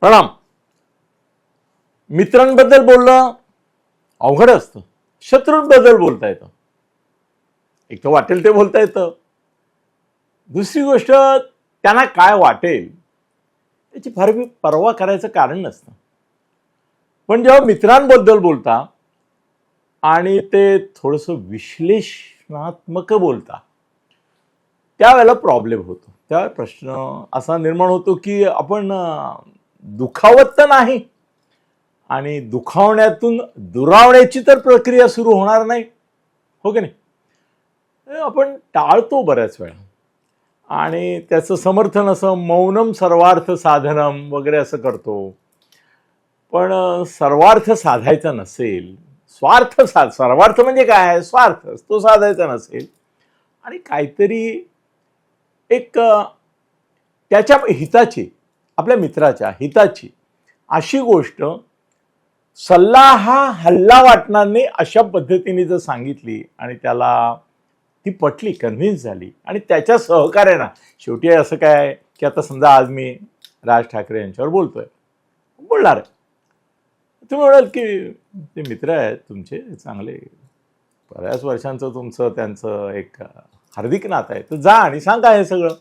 प्रणाम. मित्रांबद्दल बोलणं अवघड असतं. शत्रूंबद्दल बोलता येतं. एक तर वाटेल ते बोलता येतं. दुसरी गोष्ट त्यांना काय वाटेल त्याची फार परवा पर्वा करायचं कारण नसतं. पण जेव्हा मित्रांबद्दल बोलता आणि ते थोडंसं विश्लेषणात्मक बोलता त्यावेळेला प्रॉब्लेम होतो. त्यावेळेला प्रश्न असा निर्माण होतो की आपण दुखावत तर नाही. आणि दुखावण्यातून दुरावण्याची तर प्रक्रिया सुरू होणार नाही. हो की नाही? आपण टाळतो बऱ्याच वेळा. आणि त्याचं समर्थन असं मौनम सर्वार्थ साधनम वगैरे असं करतो. पण सर्वार्थ साधायचा नसेल स्वार्थ साध सर्वार्थ म्हणजे काय? आहे स्वार्थ. तो साधायचा नसेल. आणि काहीतरी एक त्याच्या हिताची आपल्या मित्राच्या हिताची. अशी गोष्ट सल्ला हा हल्ला वाटणार नाही अशा पद्धतीने जर सांगितली आणि त्याला ती पटली कन्व्हिन्स झाली आणि त्याच्या सहकार्यानं शेवटी असं काय आहे की आता समजा आज मी राज ठाकरे यांच्यावर बोलतोय. बोलणार आहे. तुम्ही म्हणाल की ते मित्र आहेत तुमचे चांगले. बऱ्याच वर्षांचं तुमचं त्यांचं एक हार्दिक नातं आहे. तर जा आणि सांगा हे सगळं.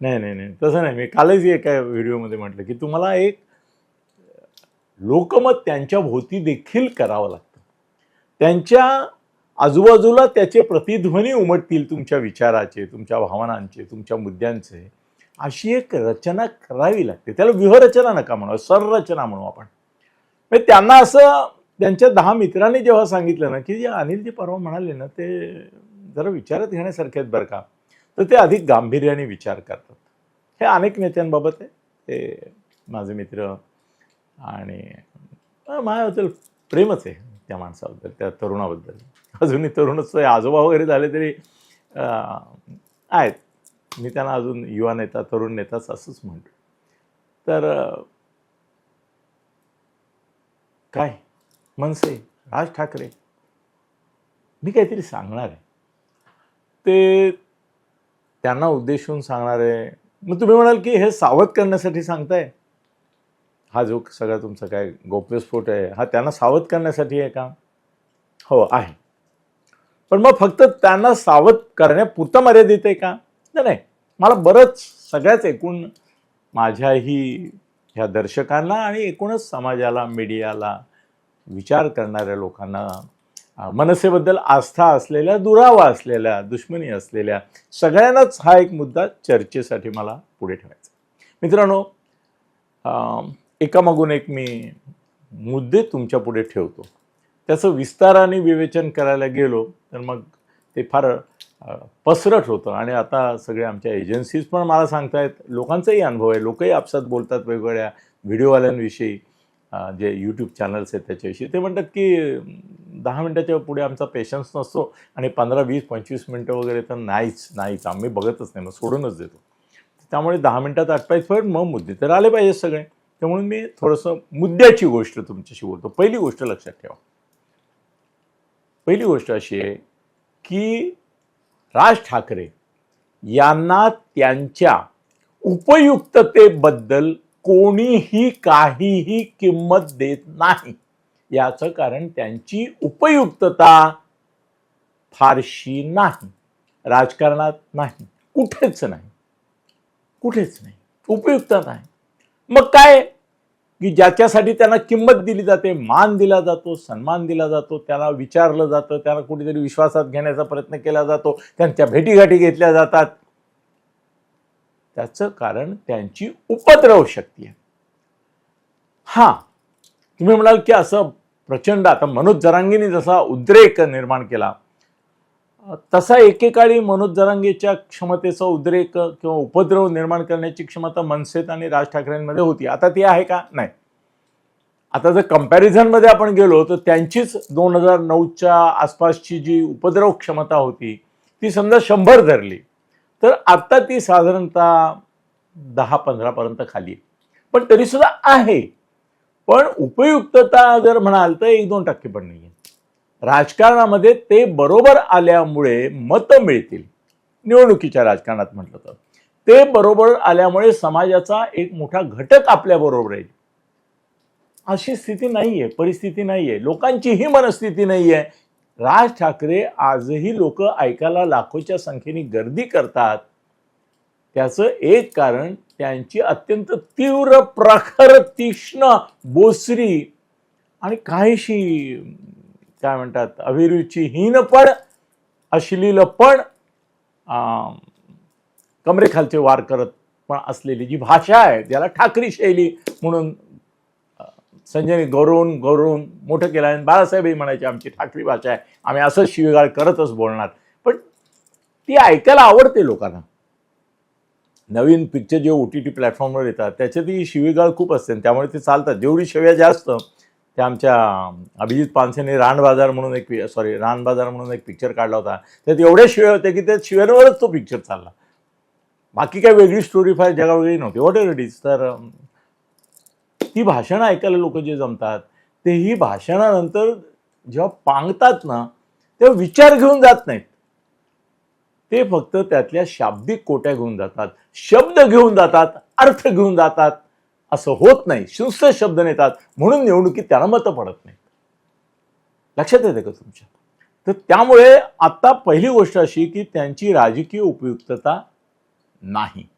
नाही नाही नाही. तसं नाही. मी कालच एका व्हिडिओमध्ये म्हटलं की तुम्हाला एक लोकमत त्यांच्या भोवती देखील करावं लागतं. त्यांच्या आजूबाजूला त्याचे प्रतिध्वनी उमटतील तुमच्या विचाराचे तुमच्या भावनांचे तुमच्या मुद्द्यांचे. अशी एक रचना करावी लागते. त्याला व्यूहरचना नका म्हणू संरचना म्हणू आपण. म्हणजे त्यांना असं त्यांच्या दहा मित्रांनी जेव्हा सांगितलं ना की जे अनिल जे परवा म्हणाले ना ते जरा विचारात घेण्यासारखे आहेत बरं का. तर ते अधिक गांभीर्याने विचार करतात. हे अनेक नेत्यांबाबत आहे. ते माझे मित्र आणि माझ्याबद्दल प्रेमच आहे त्या माणसाबद्दल त्या तरुणाबद्दल. अजूनही तरुणच आहे आजोबा वगैरे झाले तरी आहेत. मी त्यांना अजून युवा नेता तरुण नेताच असंच म्हणतो तर काय? मनसे राज ठाकरे. मी काहीतरी सांगणार आहे. ते त्यांना उद्देशून सांगणार. आहे मग तुम्ही म्हणाल की हे सावध करण्यासाठी सांगताय. हा जो सगळा तुमचा काय गोप्यस्फोट आहे हा त्यांना सावध करण्यासाठी आहे का? हो आहे. पण मग फक्त त्यांना सावध करण्यापुरतं मर्यादित आहे का? नाही नाही. मला बरंच सगळ्याच एकूण माझ्याही ह्या दर्शकांना आणि एकूणच समाजाला मीडियाला विचार करणाऱ्या लोकांना मनसेबद्दल आस्था असलेल्या दुरावा असलेल्या दुश्मनी असलेल्या सगळ्यांनाच हा एक मुद्दा चर्चेसाठी मला पुढे ठेवायचा मित्रांनो एकामागून एक मी मुद्दे तुमच्यापुढे ठेवतो. त्याचं विस्ताराने विवेचन करायला गेलो तर मग ते फार पसरट होतं. आणि आता सगळ्या आमच्या एजन्सीज पण मला सांगतायत लोकांचाही अनुभव आहे. लोकही आपसात बोलतात वेगवेगळ्या व्हिडिओवाल्यांविषयी. जे यूट्यूब चॅनल्स आहेत त्याच्याविषयी ते म्हणतात की दहा मिनटाच्या पुढे आमचा पेशन्स नसतो आणि पंधरा वीस पंचवीस मिनटं वगैरे तर नाहीच नाहीच. आम्ही बघतच नाही मग सोडूनच देतो. त्यामुळे दहा मिनटात आटपायचं पण मग मुद्दे तर आले पाहिजे सगळे. त्यामुळे मी थोडंसं मुद्द्याची गोष्ट तुमच्याशी बोलतो. पहिली गोष्ट लक्षात ठेवा. पहिली गोष्ट अशी आहे की राज ठाकरे यांना त्यांच्या उपयुक्ततेबद्दल कोणीही काहीही किंमत देत नाही. याचं कारण त्यांची उपयुक्तता फारशी नाही. राजकारणात नाही. कुठेच नाही. कुठेच नाही. उपयुक्तता नाही. मग काय? की ज्याच्यासाठी त्यांना किंमत दिली जाते मान दिला जातो सन्मान दिला जातो त्यांना विचारलं जातं त्यांना कुठेतरी विश्वासात घेण्याचा प्रयत्न केला जातो त्यांच्या भेटीगाठी घेतल्या जातात. त्याचं कारण त्यांची उपद्रव शक्ती आहे. हा तुम्ही म्हणाल की असं प्रचंड आता मनोज जरांगीने जसा उद्रेक निर्माण केला तसा एकेकाळी मनोज जरांगेच्या क्षमतेचा उद्रेक किंवा उपद्रव निर्माण करण्याची क्षमता मनसेत आणि राज ठाकरेंमध्ये होती. आता ती आहे का? नाही. आता जर कम्पॅरिझनमध्ये आपण गेलो तर त्यांचीच दोन हजार नऊच्या आसपासची जी उपद्रव क्षमता होती ती समजा शंभर धरली. तर आता ती साधारणतः दहा पंधरापर्यंत खाली आहे. पण तरीसुद्धा आहे. पण उपयुक्तता जर म्हणाल तर एक दोन टक्के पण नाही आहे राजकारणामध्ये ते बरोबर आल्यामुळे मतं मिळतील. निवडणुकीच्या राजकारणात म्हटलं तर. ते बरोबर आल्यामुळे समाजाचा एक मोठा घटक आपल्या बरोबर राहील अशी स्थिती नाही आहे परिस्थिती नाही आहे लोकांची ही मनस्थिती नाही आहे राज ठाकरे आजही लोक ऐकायला लाखोच्या संख्येने गर्दी करतात. त्याचं एक कारण त्यांची अत्यंत तीव्र प्रखर तीक्ष्ण बोसरी आणि काहीशी काय म्हणतात अभिरुचीहीन पण अश्लीलपण कमरेखालचे वार करत पण असलेली जी भाषा आहे त्याला ठाकरी शैली म्हणून संजयने गौरवून गौरवून मोठं केलं आणि बाळासाहेबही म्हणायचे आमची ठाकरी भाषा आहे आम्ही असंच शिवीगाळ करतच बोलणार. पण ती ऐकायला आवडते लोकांना. नवीन पिक्चर जे ओ टी टी प्लॅटफॉर्मवर येतात त्याच्यातही शिवीगाळ खूप असते आणि त्यामुळे ते चालतात. जेवढी शिव्या जास्त त्या आमच्या अभिजित पानसेने रान बाजार म्हणून एक सॉरी रान बाजार म्हणून एक पिक्चर काढला होता. त्यात एवढ्या शिव्या होत्या की त्या शिव्यांवरच तो पिक्चर चालला. बाकी काही वेगळी स्टोरी फार जगावेगळी नव्हती. वॉट एव्हर इट इज तर ती भाषणं ऐकायला लोक जे जमतात ते ही भाषणानंतर जेव्हा पांगतात ना तेव्हा विचार घेऊन जात नाहीत. ते फक्त त्यातल्या शाब्दिक कोट्या घेऊन जातात शब्द घेऊन जातात अर्थ घेऊन जातात. असं होत नाही. शुस्त शब्द नेतात. म्हणून निवडणुकीत त्यांना मतं पडत नाही लक्षात येते का तुमच्या? तर त्यामुळे आता पहिली गोष्ट अशी की त्यांची राजकीय उपयुक्तता नाही.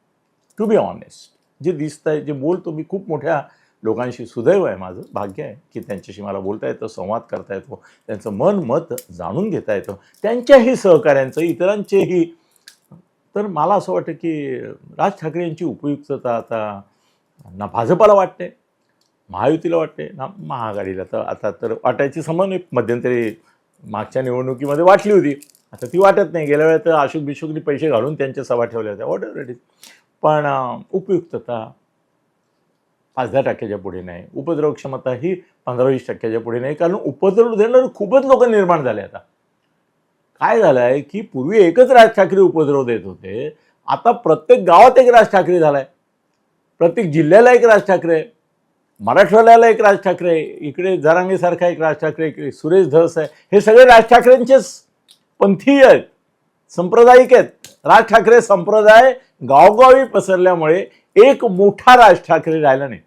टू बी ऑनेस्ट जे दिसत आहे जे बोलतो मी खूप मोठ्या लोकांशी सुदैव आहे माझं भाग्य आहे की त्यांच्याशी मला बोलता येतं संवाद करता येतो त्यांचं मन मत जाणून घेता येतं त्यांच्याही सहकाऱ्यांचं इतरांचेही. तर मला असं वाटतं की राज ठाकरे यांची उपयुक्तता आता ना भाजपाला वाटते महायुतीला वाटते ना महाआघाडीला. तर आता तर वाटायची समान मध्यंतरी मागच्या निवडणुकीमध्ये वाटली होती. आता ती वाटत नाही. गेल्या वेळेला तर अशोक बिशोकनी पैसे घालून त्यांच्या सभा ठेवल्या होत्या. वॉट एव्हर इट पण उपयुक्तता पाच टक्क्याच्या पुढे नाही. उपद्रव क्षमता ही पंधरा वीस टक्क्याच्या पुढे नाही. कारण उपद्रव देणारे खूपच लोक निर्माण झाले आता. काय झालं आहे की पूर्वी एकच राज ठाकरे उपद्रव देत होते. आता प्रत्येक गावात एक राज ठाकरे झालाय. प्रत्येक जिल्ह्याला एक राज ठाकरे. मराठवाड्याला एक राज ठाकरे. इकडे जरांगेसारखा एक राज ठाकरे. इकडे सुरेश धस आहे. हे सगळे राज ठाकरेंचेच पंथीय आहेत. सांप्रदायिक आहेत. राज ठाकरे संप्रदाय गावगावी पसरल्यामुळे एक मोठा राज ठाकरे राहिला नाही.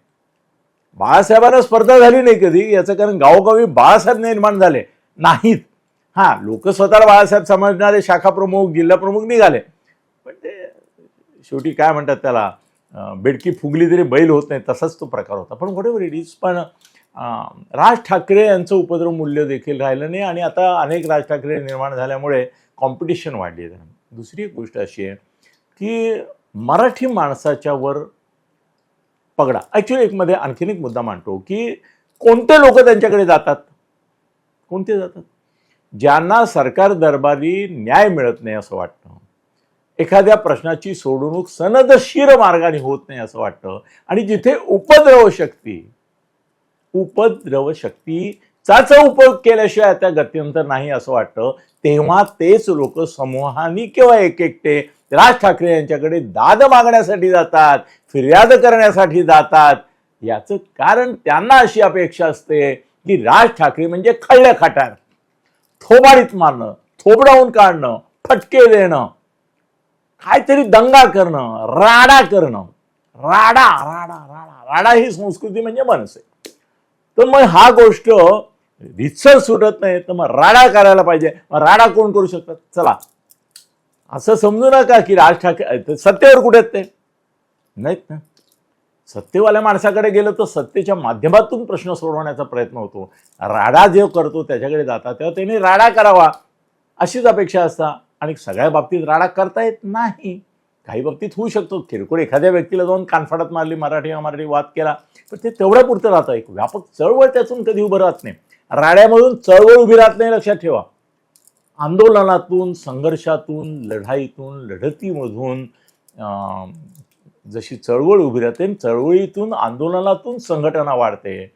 बाळासाहेबांना स्पर्धा झाली नाही कधी याचं कारण गावोगावी बाळासाहेब निर्माण झाले नाहीत. हां लोक स्वतःला बाळासाहेब समजणारे शाखा प्रमुख निघाले. पण ते शेवटी काय म्हणतात त्याला बेडकी फुगली तरी बैल होत नाही तसाच तो प्रकार होता. पण व्हॉट एव्हर इट इज पण राज ठाकरे यांचं उपद्रव मूल्य देखील राहिलं नाही आणि आता अनेक राज ठाकरे निर्माण झाल्यामुळे कॉम्पिटिशन वाढली आहे. दुसरी एक गोष्ट अशी आहे की मराठी माणसाच्यावर पगडा. ॲक्च्युली एक मध्ये आणखीन एक मुद्दा मांडतो की कोणते लोक त्यांच्याकडे जातात? कोणते जातात? ज्यांना सरकार दरबारी न्याय मिळत नाही असं वाटतं. एखाद्या प्रश्नाची सोडवणूक सनदशीर मार्गाने होत नाही असं वाटतं. आणि जिथे उपद्रव शक्ती उपद्रव शक्तीचाच उपयोग केल्याशिवाय त्या गत्यंतर नाही असं वाटतं तेव्हा तेच लोक समूहानी किंवा एक एकटे राज ठाकरे यांच्याकडे दाद मागण्यासाठी जातात. फिर्याद करण्यासाठी जातात. याचं कारण त्यांना अशी अपेक्षा असते की राज ठाकरे म्हणजे खळल्या खाटार. थोबाडीत मारणं थोबडावून काढणं फटके देणं काहीतरी दंगा करणं राडा करणं. राडा राडा राडा राडा ही संस्कृती म्हणजे मनसे. तर मग हा गोष्ट रितसर सुटत नाही तर मग राडा करायला पाहिजे. मग राडा कोण करू शकतात? चला. असं समजू नका की राज ठाकरे सत्तेवर कुठे आहेत ते? नाहीत ना? सत्तेवाल्या माणसाकडे गेलं तर सत्तेच्या माध्यमातून प्रश्न सोडवण्याचा प्रयत्न होतो. राडा जो करतो त्याच्याकडे जातात तेव्हा त्याने राडा करावा. अशीच अपेक्षा असता. आणि सगळ्या बाबतीत राडा करता येत नाही. काही बाबतीत होऊ शकतो. किरकोळ एखाद्या व्यक्तीला जाऊन कानफाडात मारली मराठी मराठी वाद केला. पण ते तेवढ्या पुरतं राहतं. एक व्यापक चळवळ त्यातून कधी उभं राहत नाही. राड्यामधून चळवळ उभी राहत नाही लक्षात ठेवा. आंदोलनातून संघर्षातून लढाईतून लढतीमधून जशी चळवळ उभी राहते आणि चळवळीतून आंदोलनातून संघटना वाढते.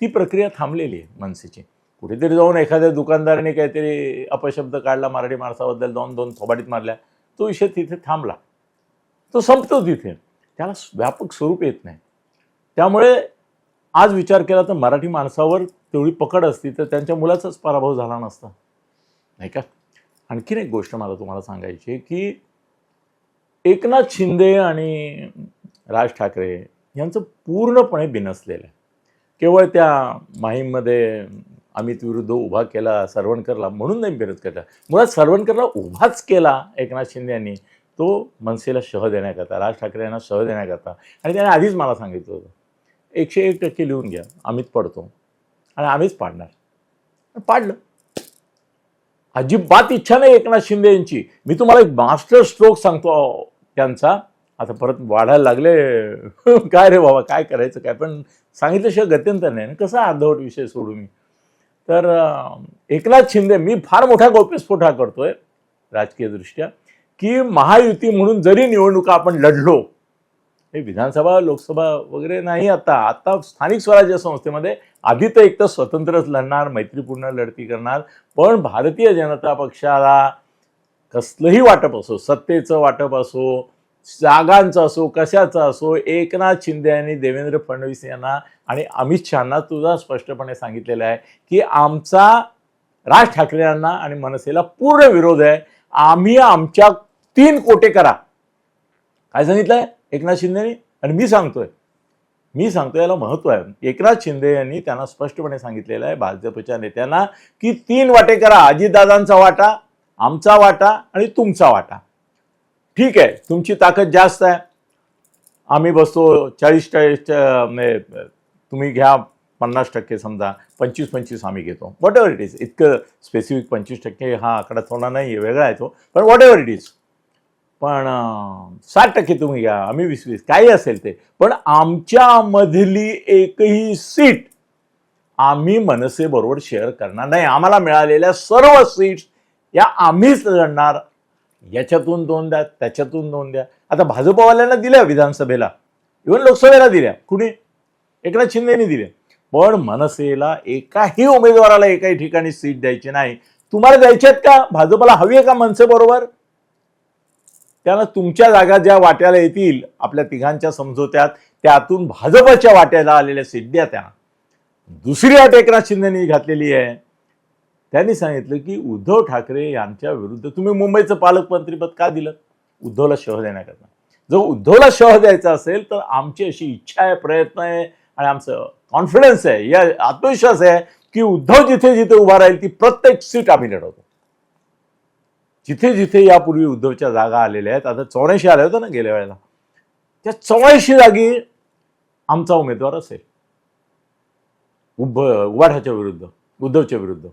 ती प्रक्रिया थांबलेली आहे मनसेची. कुठेतरी जाऊन एखाद्या दुकानदाराने काहीतरी अपशब्द काढला मराठी माणसाबद्दल दोन दोन थोबाडीत मारल्या तो विषय तिथे थांबला. तो संपतो तिथे. त्याला व्यापक स्वरूप येत नाही. त्यामुळे आज विचार केला तर मराठी माणसावर तेवढी पकड असती तर त्यांच्या मुलाचाच पराभव झाला नसता. नाही का? आणखीन एक गोष्ट मला तुम्हाला सांगायची की एकनाथ शिंदे आणि राज ठाकरे यांचं पूर्णपणे बिनसलेलं आहे. केवळ त्या माहीममध्ये अमित विरुद्ध उभा केला सरवणकरला म्हणून नाही विरोध केला मुळात सरवणकरला उभाच केला एकनाथ शिंदे यांनी. तो मनसेला शह देण्याकरता राज ठाकरे यांना शह देण्याकरता. आणि त्याने आधीच मला सांगितलं होतं एकशे एक टक्के लिहून घ्या अमित पडतो. आणि आम्हीच पाडणार. पाडलं. अजिबात इच्छा नाही एकनाथ शिंदे यांची. मी तुम्हाला एक मास्टर स्ट्रोक सांगतो. त्यांचा आता परत वाढायला लागले. काय रे बाबा काय करायचं काय? पण सांगितल्याशिवाय गत्यंतर नाही. ना कसा अर्धवट विषय सोडू मी? तर एकनाथ शिंदे मी फार मोठा गौप्यस्फोट हा करतोय राजकीयदृष्ट्या की महायुती म्हणून जरी निवडणुका आपण लढलो हे विधानसभा लोकसभा वगैरे नाही आता. आता स्थानिक स्वराज्य संस्थेमध्ये आधी तर एक तर स्वतंत्रच लढणार मैत्रीपूर्ण लढती करणार. पण भारतीय जनता पक्षाला कसलंही वाटप असो सत्तेचं वाटप असो जागांचं असो कशाचं असो एकनाथ शिंदे यांनी देवेंद्र फडणवीस यांना आणि अमित शहाना तुझा स्पष्टपणे सांगितलेलं आहे की आमचा राज ठाकरे यांना आणि मनसेला पूर्ण विरोध आहे. आम्ही आमच्या तीन कोटे करा. काय सांगितलंय? एकनाथ शिंदेनी? आणि मी सांगतोय. मी सांगतो याला महत्त्व आहे. एकनाथ शिंदे यांनी त्यांना स्पष्टपणे सांगितलेलं आहे भाजपच्या नेत्यांना की तीन वाटे करा. अजितदादांचा वाटा आमचा वाटा आणि तुमचा वाटा. ठीक आहे तुमची ताकद जास्त आहे. आम्ही बसतो चाळीस चाळीस तुम्ही घ्या पन्नास टक्के समजा पंचवीस पंचवीस आम्ही घेतो. वॉट एव्हर इट इज इतकं स्पेसिफिक पंचवीस टक्के हा आकडा थोडा नाही आहे वेगळा आहे तो पण वॉट एव्हर इट इज पण साठ टक्के तुम्ही घ्या आम्ही वीस वीस काही असेल ते. पण आमच्यामधली एकही सीट आम्ही मनसेबरोबर शेअर करणार नाही. आम्हाला मिळालेल्या सर्व सीट्स या आम्हीच लढणार. याच्यातून दोन द्या त्याच्यातून दोन द्या. आता भाजपवाल्यांना दिल्या विधानसभेला. इव्हन लोकसभेला दिल्या. कुणी? एकनाथ शिंदेनी दिल्या. पण मनसेला एकाही उमेदवाराला एकाही ठिकाणी सीट द्यायची नाही. तुम्हाला द्यायच्यात का? भाजपला हवी आहे का मनसे बरोबर? त्यानं तुमच्या जागा ज्या वाट्याला येतील आपल्या तिघांच्या समझोत्यात त्यातून भाजपच्या वाट्याला आलेल्या सीट द्या त्या. दुसरी अट एकनाथ शिंदेनी घातलेली आहे. त्यांनी सांगितलं की उद्धव ठाकरे यांच्या विरुद्ध तुम्ही मुंबईचं पालकमंत्रीपद का दिलं? उद्धवला शह देण्याकरता. जर उद्धवला शह द्यायचा असेल तर आमची अशी इच्छा आहे प्रयत्न आहे आणि आमचं कॉन्फिडन्स आहे या आत्मविश्वास आहे की उद्धव जिथे जिथे उभा राहील ती प्रत्येक सीट आम्ही लढवतो. जिथे जिथे यापूर्वी उद्धवच्या जागा आलेल्या आहेत आता चौऱ्याऐंशी आल्या होत्या ना गेल्या वेळेला. त्या चौऱ्याऐंशी जागी आमचा उमेदवार असेल. उभ उभाठाच्या विरुद्ध उद्धवच्या विरुद्ध.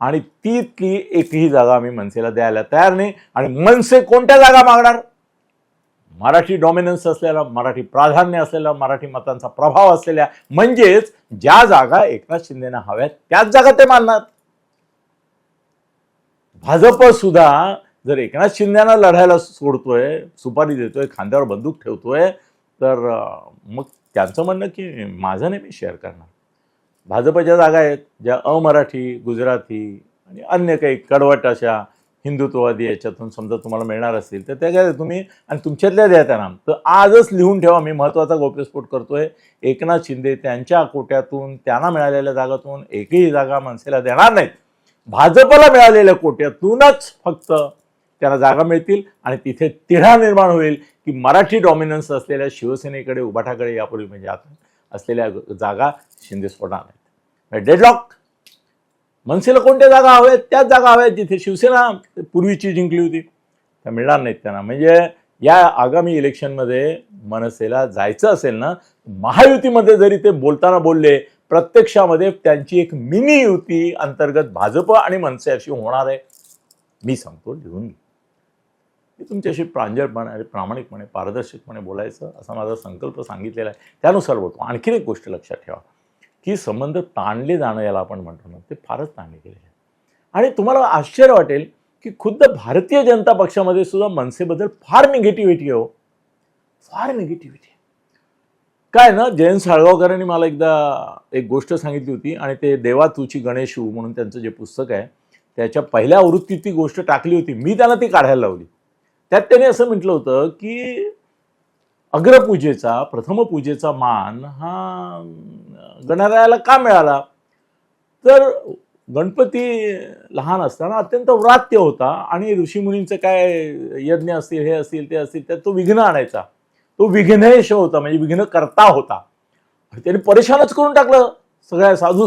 आणि तीतली एकही जागा आम्ही मनसेला द्यायला तयार नाही. आणि मनसे कोणत्या जागा मागणार? मराठी डॉमिनन्स असलेला मराठी प्राधान्य असलेला मराठी मतांचा प्रभाव असलेल्या म्हणजेच ज्या जागा एकनाथ शिंदेना हव्यात त्याच जागा ते मानणार. भाजप सुद्धा जर एकनाथ शिंदेना लढायला सोडतोय सुपारी देतोय खांद्यावर बंदूक ठेवतोय तर मग त्यांचं म्हणणं की माझं नाही मी शेअर करणार. भाजपच्या जागा आहेत ज्या अमराठी गुजराती आणि अन्य काही कडवट अशा हिंदुत्ववादी याच्यातून समजा तुम्हाला मिळणार असतील तर त्या काय तुम्ही आणि तुमच्यातल्या द्या त्यांना. तर आजच लिहून ठेवा. मी महत्त्वाचा गोप्यस्फोट करतोय. एकनाथ शिंदे त्यांच्या कोट्यातून त्यांना मिळालेल्या जागातून एकही जागा मनसेला देणार नाहीत. भाजपला मिळालेल्या कोट्यातूनच फक्त त्यांना जागा मिळतील आणि तिथे तिढा निर्माण होईल की मराठी डॉमिनन्स असलेल्या शिवसेनेकडे उभाठाकडे यापूर्वी म्हणजे आता. असलेल्या जागा शिंदे सोडणार नाहीत. म्हणजे डेडलॉक मनसेला कोणत्या जागा हव्यात? त्याच जागा हव्यात जिथे शिवसेना पूर्वीची जिंकली होती. त्या मिळणार नाहीत त्यांना. म्हणजे या आगामी इलेक्शनमध्ये मनसेला जायचं असेल ना महायुतीमध्ये जरी ते बोलताना बोलले प्रत्यक्षामध्ये त्यांची एक मिनी युती अंतर्गत भाजप आणि मनसे अशी होणार आहे. मी सांगतो लिहून घे. मी तुमच्याशी प्रांजळपणे आणि प्रामाणिकपणे पारदर्शकपणे बोलायचं असा माझा संकल्प सांगितलेला आहे. त्यानुसार बोलतो. आणखीन एक गोष्ट लक्षात ठेवा की संबंध ताणले जाणं याला आपण म्हणतो ना ते फारच ताणले गेले आहे. आणि तुम्हाला आश्चर्य वाटेल की खुद्द भारतीय जनता पक्षामध्ये सुद्धा मनसेबद्दल फार निगेटिव्हिटी हो. फार निगेटिव्हिटी काय ना जयंत साळगावकरांनी मला एकदा एक गोष्ट सांगितली होती आणि ते देवा तुची गणेशू म्हणून त्यांचं जे पुस्तक आहे त्याच्या पहिल्या आवृत्तीत ती गोष्ट टाकली होती. मी त्यांना ती काढायला लावली. त्यात त्याने असं म्हटलं होतं की अग्रपूजेचा प्रथम पूजेचा मान हा गणरायाला का मिळाला? तर गणपती लहान असताना अत्यंत व्रात्य होता आणि ऋषीमुनींचं काय यज्ञ असतील हे असतील ते असतील त्यात तो विघ्न आणायचा. तो विघ्नेश होता म्हणजे विघ्न करता होता त्याने परेशानच करून टाकलं. सगळ्या साधू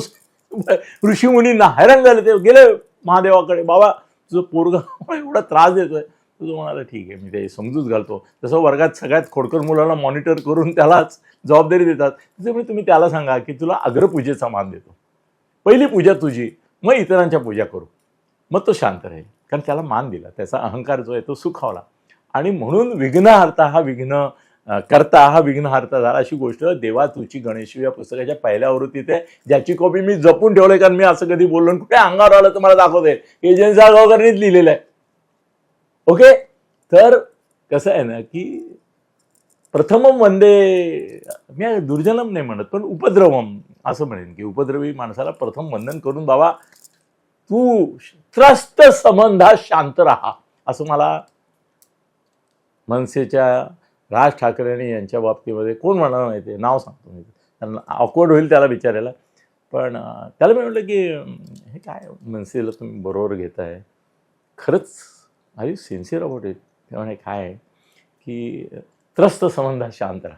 ऋषीमुनींना हैराण झाले ते गेले महादेवाकडे. बाबा तुझं पोरगा एवढा त्रास देतोय. तुझं म्हणाला ठीक आहे मी ते समजूच घालतो. जसं वर्गात सगळ्यात खोडकर मुलाला मॉनिटर करून त्यालाच जबाबदारी देतात त्याच्यामुळे तुम्ही त्याला सांगा की तुला अग्रपूजेचा मान देतो. पहिली पूजा तुझी मग इतरांच्या पूजा करू. मग तो शांत राहील. कारण त्याला मान दिला त्याचा अहंकार जो आहे तो सुखावला. आणि म्हणून विघ्नहर्ता हा विघ्न करता हा विघ्नहर्ता झाला अशी गोष्ट देवा तुझी गणेश या पुस्तकाच्या पहिल्या आवृत्तीत आहे ज्याची कॉपी मी जपून ठेवले कारण मी असं कधी बोललो कुठे अंगावर आलं तर मला दाखवते. एजन्सी गावकरणीच लिहिलेलं आहे. ओके तर कसं आहे ना की प्रथमम वंदे मी दुर्जनम नाही म्हणत पण उपद्रवम असं म्हणेन की उपद्रवी माणसाला प्रथम वंदन करून बाबा तू त्रस्त संबंधात शांत राहा. असं मला मनसेच्या राज ठाकरेंनी यांच्या बाबतीमध्ये कोण म्हणाला माहिती आहे? नाव सांगतो मी. कारण ऑकवर्ड होईल त्याला विचारायला. पण त्याला मी म्हटलं की हे काय मनसेला तुम्ही बरोबर घेताय? खरंच are you sincere about it त्यामुळे काय आहे? की त्रस्त संबंधात शांत राहा.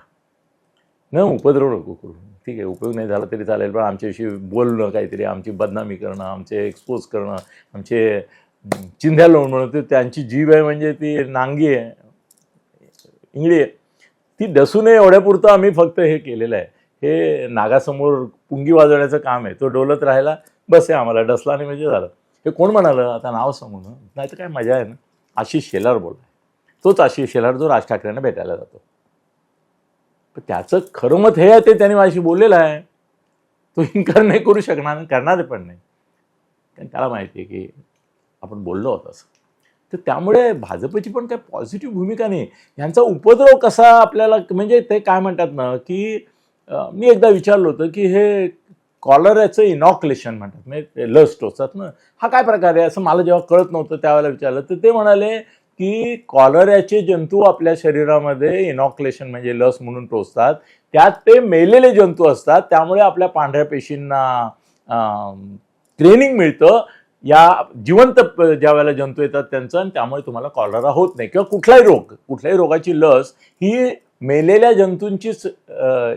न उपद्रव नको करू. ठीक आहे उपयोग नाही झाला तरी चालेल पण आमच्याविषयी बोलणं काहीतरी आमची बदनामी करणं आमचे एक्सपोज करणं आमचे चिंध्या लावून म्हणून ते त्यांची जीभ आहे म्हणजे ती नांगी आहे इंगळी आहे. ती डसू नये एवढ्यापुरतं आम्ही फक्त हे केलेलं आहे. हे नागासमोर पुंगी वाजवण्याचं काम आहे. तो डोलत राहायला बस आहे आम्हाला डसला नाही म्हणजे झालं. हे कोण म्हणालं? आता नाव सांगू ना. नाही तर काय मजा आहे ना? आशिष शेलार बोलला तोच आशिष शेलार जो राज ठाकरेंना भेटायला जातो. पण त्याचं खरं मत हे आहे ते त्यांनी माझ्याशी बोललेलं आहे. तो इन्कार नाही करू शकणार करणार पण नाही. कारण त्याला माहिती आहे की आपण बोललो होतो असं. तर त्यामुळे भाजपची पण काही पॉझिटिव्ह भूमिका नाही. यांचा उपद्रव कसा आपल्याला म्हणजे ते काय म्हणतात ना की मी एकदा विचारलं होतं की हे कॉलराचं इनॉक्युलेशन म्हणतात. म्हणजे ते लस टोचतात ना. हा काय प्रकार आहे? असं मला जेव्हा कळत नव्हतं त्यावेळेला विचारलं तर ते म्हणाले की कॉलऱ्याचे जंतू आपल्या शरीरामध्ये इनॉक्युलेशन म्हणजे लस म्हणून टोचतात. त्यात ते मेलेले जंतू असतात. त्यामुळे आपल्या पांढऱ्या पेशींना ट्रेनिंग मिळतं. या जिवंत ज्या वेळेला जंतू येतात त्यांचं आणि त्यामुळे तुम्हाला कॉलरा होत नाही. किंवा कुठलाही रोग कुठल्याही रोगाची लस ही मेलेल्या जंतूंचीच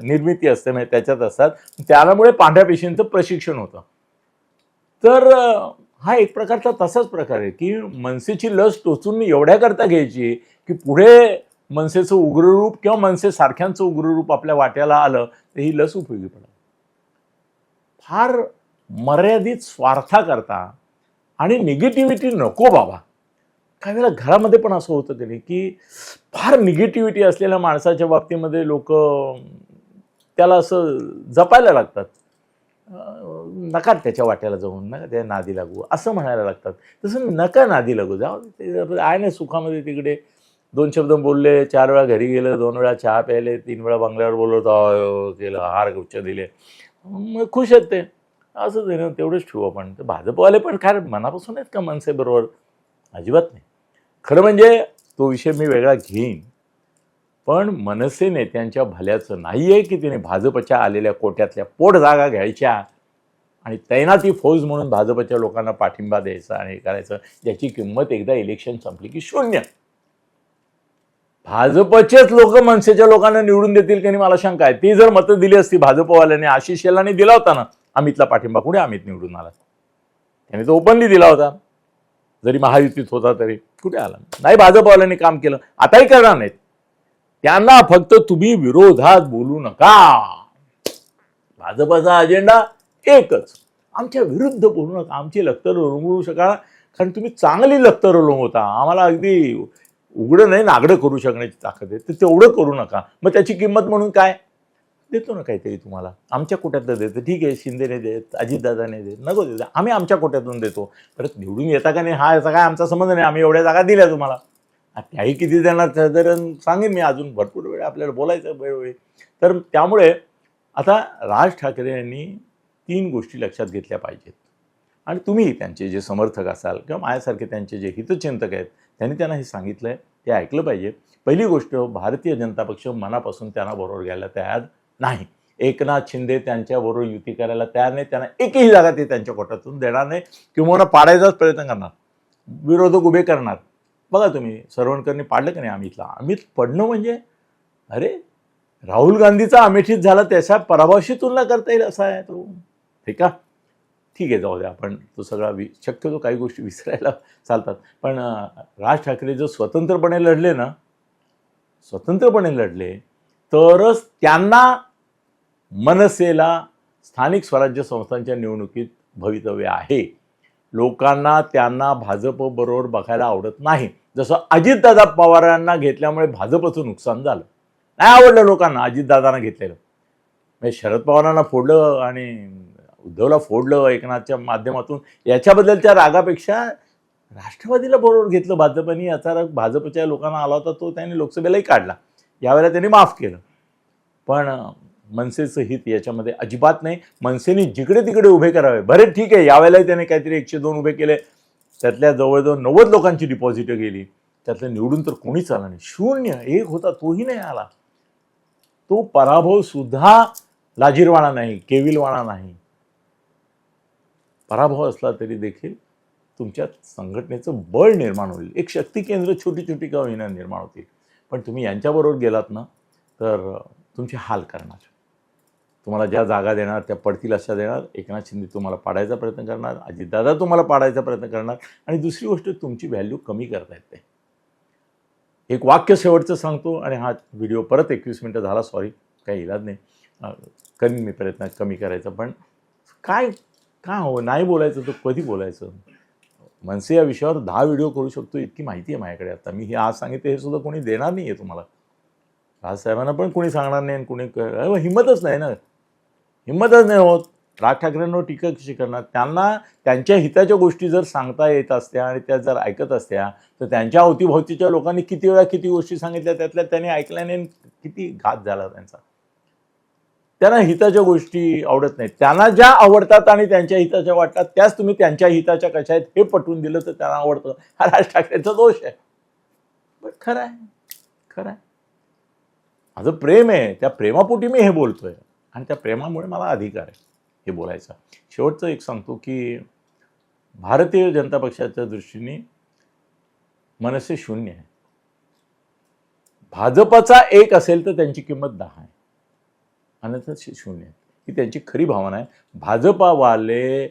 निर्मिती असते म्हणजे त्याच्यात असतात. त्यामुळे पांढऱ्या पेशींचं प्रशिक्षण होतं. तर हा एक प्रकारचा तसाच प्रकार आहे की मनसेची लस टोचून एवढ्याकरता घ्यायची की पुढे मनसेचं उग्ररूप किंवा मनसे सारख्यांचं उग्ररूप आपल्या वाट्याला आलं तर ही लस उपयोगी पडेल. फार मर्यादित स्वार्थाकरता आणि निगेटिव्हिटी नको बाबा. काही वेळेला घरामध्ये पण असं होतं की नाही की फार निगेटिव्हिटी असलेल्या माणसाच्या बाबतीमध्ये लोक त्याला असं जपायला लागतात. नकार नका त्याच्या वाट्याला जाऊन नका त्या नादी लागू असं म्हणायला लागतात. तसं नका नादी लागू जाऊ ते आहे ना सुखामध्ये तिकडे. दोन शब्द बोलले चार वेळा घरी गेलं दोन वेळा चहा प्यायले तीन वेळा बंगल्यावर बोललो केलं हार गुच्छ दिले. मग खुश आहेत ते. असंच आहे ना तेवढंच ठेवू आपण. तर भाजपवाले पण काय मनापासून आहेत का मनसेबरोबर? अजिबात नाही. खरं म्हणजे तो विषय मी वेगळा घेईन. पण मनसे नेत्यांच्या भल्याचं नाही आहे की तिने भाजपच्या आलेल्या कोट्यातल्या पोट जागा घ्यायच्या आणि तैनाती फौज म्हणून भाजपच्या लोकांना पाठिंबा द्यायचा आणि करायचं ज्याची किंमत एकदा इलेक्शन संपली की शून्य. भाजपचेच लोक मनसेच्या लोकांना निवडून देतील की नाही मला शंका आहे. ती जर मतं दिली असती भाजपवाल्याने आशिष शेलानी दिला होता ना अमितला पाठिंबा कुठे? अमित निवडून आला. त्याने तो ओपनली दिला होता. जरी महायुतीत होता तरी. कुठे आला? नाही भाजपवाल्यांनी काम केलं. आताही करणार नाहीत. त्यांना फक्त तुम्ही विरोधात बोलू नका. भाजपाचा अजेंडा एकच. आमच्या विरुद्ध बोलू नका. आमची लक्तर रंगवू शका. कारण तुम्ही चांगली लखतर होता आम्हाला अगदी उघडं नाही नागडं करू शकण्याची ताकद आहे. तर तेवढं करू नका. मग त्याची किंमत म्हणून काय? देतो ना काहीतरी तुम्हाला. आमच्या कोट्यातलं देतं. ठीक आहे शिंदेने देत अजितदादाने देत नको देत आम्ही आमच्या कोट्यातून देतो. परत निवडून येता का नाही हा याचा काय आमचा संबंध नाही. आम्ही एवढ्या जागा दिल्या तुम्हाला. त्याही किती देणार साधारण सांगेन मी. अजून भरपूर वेळ आपल्याला बोलायचं वेळोवेळी. तर त्यामुळे आता राज ठाकरे यांनी तीन गोष्टी लक्षात घेतल्या पाहिजेत. आणि तुम्ही त्यांचे जे समर्थक असाल किंवा माझ्यासारखे त्यांचे जे हितचिंतक आहेत त्यांनी त्यांना हे सांगितलं आहे ते ऐकलं पाहिजे. पहिली गोष्ट भारतीय जनता पक्ष मनापासून त्यांना बरोबर घ्यायला तयार नाही. एकनाथ शिंदे त्यांच्याबरोबर युती करायला तयार नाही. त्यांना एकही जागा ते त्यांच्या कोटातून देणार नाही. किंवा पाडायचाच प्रयत्न करणार. विरोधक उभे करणार. बघा तुम्ही सरवणकरनी पाडलं की नाही अमितला? अमित पडणं म्हणजे अरे राहुल गांधीचा अमेठीत झाला त्याच्या पराभवाशी तुलना करता येईल असा आहे तो. ठीक आहे? ठीक आहे जाऊ द्या. आपण तो सगळा वि शक्यतो काही गोष्टी विसरायला चालतात. पण राज ठाकरे जर स्वतंत्रपणे लढले ना स्वतंत्रपणे लढले तरच त्यांना मनसेला स्थानिक स्वराज्य संस्थांच्या निवडणुकीत भवितव्य आहे. लोकांना त्यांना भाजपबरोबर बघायला आवडत नाही. जसं अजितदादा पवारांना घेतल्यामुळे भाजपचं नुकसान झालं. नाही आवडलं लोकांना अजितदादांना घेतलेलं. म्हणजे शरद पवारांना फोडलं आणि उद्धवला फोडलं एकनाथच्या माध्यमातून. याच्याबद्दलच्या रागापेक्षा राष्ट्रवादीला बरोबर घेतलं भाजपने याचा राग भाजपच्या लोकांना आला होता तो त्यांनी लोकसभेलाही काढला. यावेळेला त्यांनी माफ केलं. पण मनसेचं हित याच्यामध्ये अजिबात नाही. मनसेने जिकडे तिकडे उभे करावे. बरे ठीक आहे. यावेळेलाही त्याने काहीतरी एकशे दोन उभे केले. त्यातल्या जवळजवळ नव्वद लोकांची डिपॉझिटं गेली. त्यातलं निवडून तर कोणीच आला नाही. शून्य एक होता तोही नाही आला. तो पराभव सुद्धा लाजीरवाणा नाही केविलवाणा नाही. पराभव असला तरी देखील तुमच्या संघटनेचं बळ निर्माण होईल. एक शक्ती केंद्र छोटी छोटी का होईना निर्माण होतील. पण तुम्ही यांच्याबरोबर गेलात ना तर तुमचे हाल करणार. तुम्हाला ज्या जागा देणार त्या पडतील अशा देणार. एकनाथ शिंदे तुम्हाला पाडायचा प्रयत्न करणार अजितदादा तुम्हाला पाडायचा प्रयत्न करणार आणि दुसरी गोष्ट तुमची व्हॅल्यू कमी करता येते. एक वाक्य शेवटचं सांगतो आणि हा व्हिडिओ परत एकवीस मिनटं झाला सॉरी काही इलाज नाही. कमी मी प्रयत्न कमी करायचा पण काय का हो नाही बोलायचं तर कधी बोलायचं? मनसे या विषयावर दहा व्हिडिओ करू शकतो इतकी माहिती आहे माझ्याकडे आता. मी हे आज सांगितलं हे सुद्धा कोणी देणार नाही आहे तुम्हाला राजसाहेबांना पण कोणी सांगणार नाही आणि कोणी हिंमतच नाही ना. हिंमतच नाही होत. राज ठाकरेंवर टीका कशी करणार? त्यांना त्यांच्या हिताच्या गोष्टी जर सांगता येत असत्या आणि त्या जर ऐकत असत्या तर त्यांच्या अवतीभोवतीच्या लोकांनी किती वेळा किती गोष्टी सांगितल्या त्यातल्या त्यांनी ऐकल्याने किती घात झाला त्यांचा. त्यांना हिताच्या गोष्टी आवडत नाहीत. त्यांना ज्या आवडतात आणि त्यांच्या हिताच्या वाटतात त्याच तुम्ही त्यांच्या हिताच्या कशा आहेत हे पटवून दिलं तर त्यांना आवडतं. हा राज ठाकरेंचा दोष आहे. पण खरं आहे. खरं आहे. माझं प्रेम आहे. त्या प्रेमापोटी मी हे बोलतोय. आणि त्या प्रेमामुळे मला अधिकार आहे हे बोलायचा. शेवटचं एक सांगतो की भारतीय जनता पक्षाच्या दृष्टीने मनसे शून्य आहे. भाजपचा एक असेल तर त्यांची किंमत दहा आहे. अन्यथा शून्य आहे. ही त्यांची खरी भावना आहे. भाजपावाले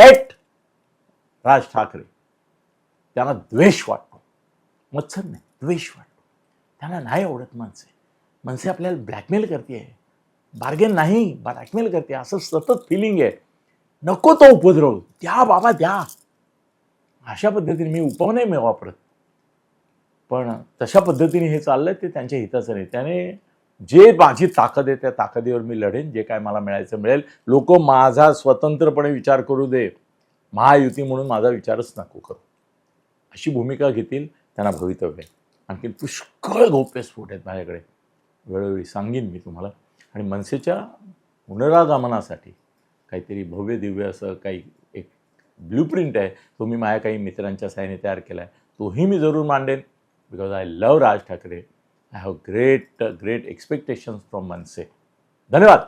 हेट राज ठाकरे. त्यांना द्वेष वाटतो. मत्सर नाही द्वेष वाटतो. त्यांना नाही आवडत मनसे. मनसे आपल्याला ब्लॅकमेल करते आहे बार्गेन नाही ब्लॅकमेल करते असं सतत फिलिंग आहे. नको तो उपद्रव द्या बाबा द्या. अशा पद्धतीने मी उपव मी वापरत. पण तशा पद्धतीने हे चाललंय ते त्यांच्या हिताचं नाही. त्याने जे माझी ताकद आहे त्या ताकदीवर मी लढेन जे काय मला मिळायचं मिळेल. लोक माझा स्वतंत्रपणे विचार करू दे. महायुती म्हणून माझा विचारच नको करू. अशी भूमिका घेतील त्यांना भवितव्य आहे. आणखी पुष्कळ गौप्यस्फोट आहेत माझ्याकडे. वेळोवेळी सांगेन मी तुम्हाला. आणि मनसेच्या पुनरागमनासाठी काहीतरी भव्य दिव्य असं काही एक ब्ल्यूप्रिंट आहे. तो मी माझ्या काही मित्रांच्या साहाय्याने तयार केला आहे. तोही मी जरूर मांडेन. Because I love Raj Thackeray I have great great expectations from MNS. धन्यवाद!